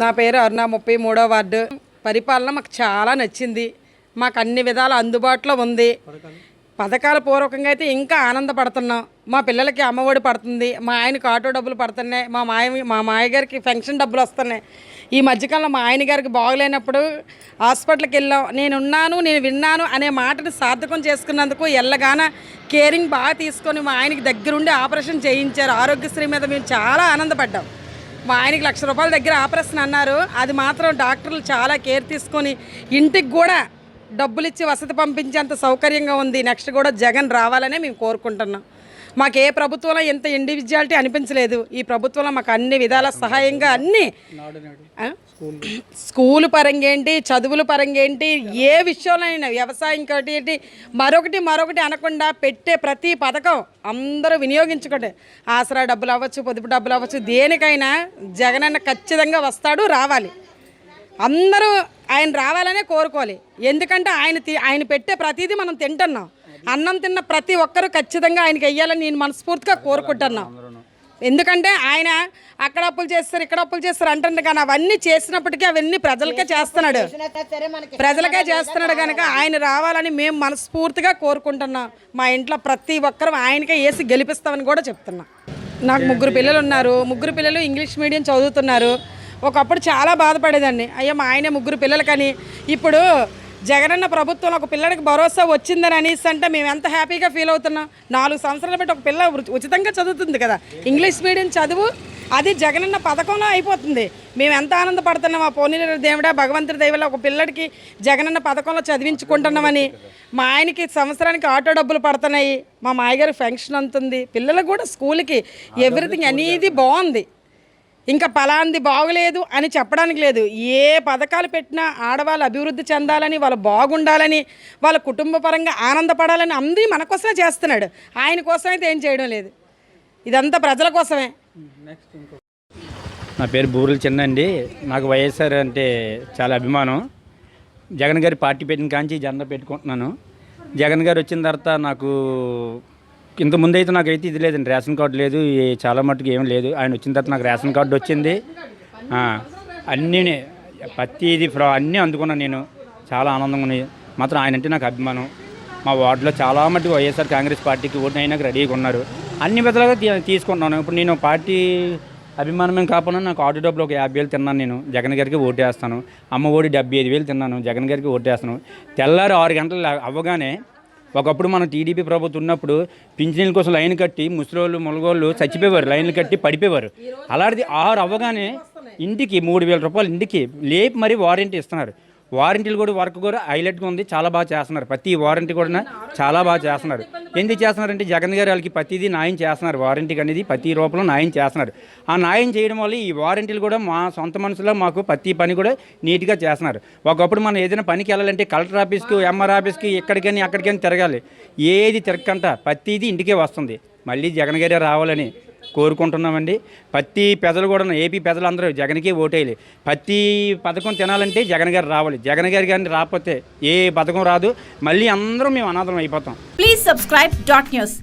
నా పేరు అరుణ ముప్పై మూడో వార్డు. పరిపాలన మాకు చాలా నచ్చింది. మాకు అన్ని విధాల అందుబాటులో ఉంది. పథకాల పూర్వకంగా అయితే ఇంకా ఆనందపడుతున్నాం. మా పిల్లలకి అమ్మఒడి పడుతుంది. మా ఆయనకి ఆటో డబ్బులు పడుతున్నాయి. మా మాయ మా మాయగారికి పెన్షన్ డబ్బులు వస్తున్నాయి. ఈ మధ్యకాలంలో మా ఆయన గారికి బాగలేనప్పుడు హాస్పిటల్కి వెళ్ళాం. నేను ఉన్నాను నేను విన్నాను అనే మాటని సార్థకం చేసుకున్నందుకు ఎల్లగాన కేరింగ్ బాగా తీసుకొని మా ఆయనకి దగ్గరుండి ఆపరేషన్ చేయించారు. ఆరోగ్యశ్రీ మీద మేము చాలా ఆనందపడ్డాం. మా ఆయనకి లక్ష రూపాయల దగ్గర ఆపరేషన్ అన్నారు. అది మాత్రం డాక్టర్లు చాలా కేర్ తీసుకొని ఇంటికి కూడా డబ్బులు ఇచ్చి వసతి పంపించేంత సౌకర్యంగా ఉంది. నెక్స్ట్ కూడా జగన్ రావాలనే మేము కోరుకుంటున్నాం. మాకు ఏ ప్రభుత్వంలో ఇంత ఇండివిజువాలిటీ అనిపించలేదు. ఈ ప్రభుత్వంలో మాకు అన్ని విధాల సహాయంగా అన్ని స్కూల్ పరంగా ఏంటి చదువుల పరంగా ఏంటి ఏ విషయంలో అయినా వ్యవసాయం ఒకటి ఏంటి మరొకటి మరొకటి అనకుండా పెట్టే ప్రతి పథకం అందరూ వినియోగించుకోండి. ఆసరా డబ్బులు అవ్వచ్చు పొదుపు డబ్బులు అవ్వచ్చు దేనికైనా జగనన్న ఖచ్చితంగా వస్తాడు రావాలి. అందరూ ఆయన రావాలనే కోరుకోవాలి. ఎందుకంటే ఆయన తి- ఆయన పెట్టే ప్రతిదీ మనం తింటున్నాం. అన్నం తిన్న ప్రతి ఒక్కరూ ఖచ్చితంగా ఆయనకి వెయ్యాలని నేను మనస్ఫూర్తిగా కోరుకుంటున్నాను ఎందుకంటే ఆయన అక్కడ అప్పులు చేస్తారు ఇక్కడ అప్పులు చేస్తారు అంటుంది కానీ అవన్నీ చేసినప్పటికీ అవన్నీ ప్రజలకే చేస్తున్నాడు. ప్రజలకే చేస్తున్నాడు కనుక ఆయన రావాలని మేము మనస్ఫూర్తిగా కోరుకుంటున్నాం. మా ఇంట్లో ప్రతి ఒక్కరు ఆయనకే వేసి గెలిపిస్తామని కూడా చెప్తున్నాం. నాకు ముగ్గురు పిల్లలు ఉన్నారు. ముగ్గురు పిల్లలు ఇంగ్లీష్ మీడియం చదువుతున్నారు. ఒకప్పుడు చాలా బాధపడేదాన్ని. అయ్యో మా ఆయన ముగ్గురు పిల్లలకని ఇప్పుడు జగనన్న ప్రభుత్వం ఒక పిల్లడికి భరోసా వచ్చిందని అనేసి అంటే మేము ఎంత హ్యాపీగా ఫీల్ అవుతున్నాం? నాలుగు సంవత్సరాలు బట్టి ఒక పిల్ల ఉచితంగా చదువుతుంది కదా. ఇంగ్లీష్ మీడియం చదువు అది జగనన్న పథకంలో అయిపోతుంది. మేము ఎంత ఆనందపడుతున్నాం ఆ పోనీ దేవుడా భగవంతుడి దయవల్ల ఒక పిల్లడికి జగనన్న పథకంలో చదివించుకుంటున్నామని. మా ఆయనకి సంవత్సరానికి ఆటో డబ్బులు పడుతున్నాయి. మా మాయగారి ఫంక్షన్ అంతుంది పిల్లలకు కూడా స్కూల్కి ఎవ్రీథింగ్ అనేది బాగుంది. ఇంకా పలాంది బాగలేదు అని చెప్పడానికి లేదు. ఏ పథకాలు పెట్టినా ఆడవాళ్ళు అభివృద్ధి చెందాలని వాళ్ళు బాగుండాలని వాళ్ళ కుటుంబ పరంగా ఆనందపడాలని అందరి మన కోసమే చేస్తున్నాడు. ఆయన కోసం అయితే ఏం చేయడం లేదు. ఇదంతా ప్రజల కోసమే. నా పేరు బూరుల చిన్న అండి నాకు వైఎస్ఆర్ అంటే చాలా అభిమానం. జగన్ గారి పార్టీ పెట్టిన కాంచి జెండా పెట్టుకుంటున్నాను. జగన్ గారు వచ్చిన తర్వాత నాకు ఇంత ముందు అయితే నాకైతే ఇది లేదండి రేషన్ కార్డు లేదు చాలా మటుకు ఏం లేదు. ఆయన వచ్చిన తర్వాత నాకు రేషన్ కార్డు వచ్చింది. అన్నీ ప్రతిది ఫ్రా అన్నీ అందుకున్నాను నేను. చాలా ఆనందంగా ఉన్నాయి మాత్రం ఆయన అంటే నాకు అభిమానం. మా వార్డులో చాలా మటుకు వైఎస్ఆర్ కాంగ్రెస్ పార్టీకి ఓటు అయినాక రెడీగా ఉన్నారు. అన్ని విధాలుగా తీసుకుంటున్నాను. ఇప్పుడు నేను పార్టీ అభిమానమే కాకుండా నాకు ఆటో డబ్బులు ఒక యాభై వేలు తిన్నాను నేను. జగన్ గారికి ఓటేస్తాను అమ్మ ఓడి డెబ్బై ఐదు వేలు తిన్నాను. జగన్ గారికి ఓటేస్తాను తెల్లారి ఆరు గంటలు అవ్వగానే ఒకప్పుడు మన టీడీపీ ప్రభుత్వం ఉన్నప్పుడు పింఛనీల కోసం లైన్ కట్టి ముసలోళ్ళు ములగోళ్ళు చచ్చిపోయేవారు లైన్లు కట్టి పడిపోయేవారు. అలాంటిది ఆరు అవ్వగానే ఇంటికి మూడు వేల రూపాయలు ఇంటికి లేపి మరీ వారంటీ ఇస్తున్నారు. వారంటీలు కూడా వర్క్ కూడా హైలైట్గా ఉంది. చాలా బాగా చేస్తున్నారు. ప్రతి వారంటీ కూడా చాలా బాగా చేస్తున్నారు. ఎందుకు చేస్తున్నారంటే జగన్ గారు వాళ్ళకి ప్రతిదీ న్యాయం చేస్తున్నారు. వారంటీకి అనేది ప్రతి రూపంలో న్యాయం చేస్తున్నారు. ఆ న్యాయం చేయడం వల్ల ఈ వారంటీలు కూడా మా సొంత మనసులో మాకు ప్రతి పని కూడా నీట్గా చేస్తున్నారు. ఒకప్పుడు మనం ఏదైనా పనికి వెళ్ళాలంటే కలెక్టర్ ఆఫీస్కి ఎంఆర్ ఆఫీస్కి ఎక్కడికని అక్కడికైనా తిరగాలి. ఏది తిరగకుండా ప్రతిదీ ఇంటికే వస్తుంది. మళ్ళీ జగన్ గారే రావాలని కోరుకుంటున్నామండి. ప్రతి పెదలు కూడా ఏపీ పెదలందరూ జగన్కి ఓటేయాలి. ప్రతి పథకం తినాలంటే జగన్ గారు రావాలి. జగన్ గారి కానీ రాకపోతే ఏ పథకం రాదు. మళ్ళీ అందరం మేము అనాథం అయిపోతాం. Please subscribe dot news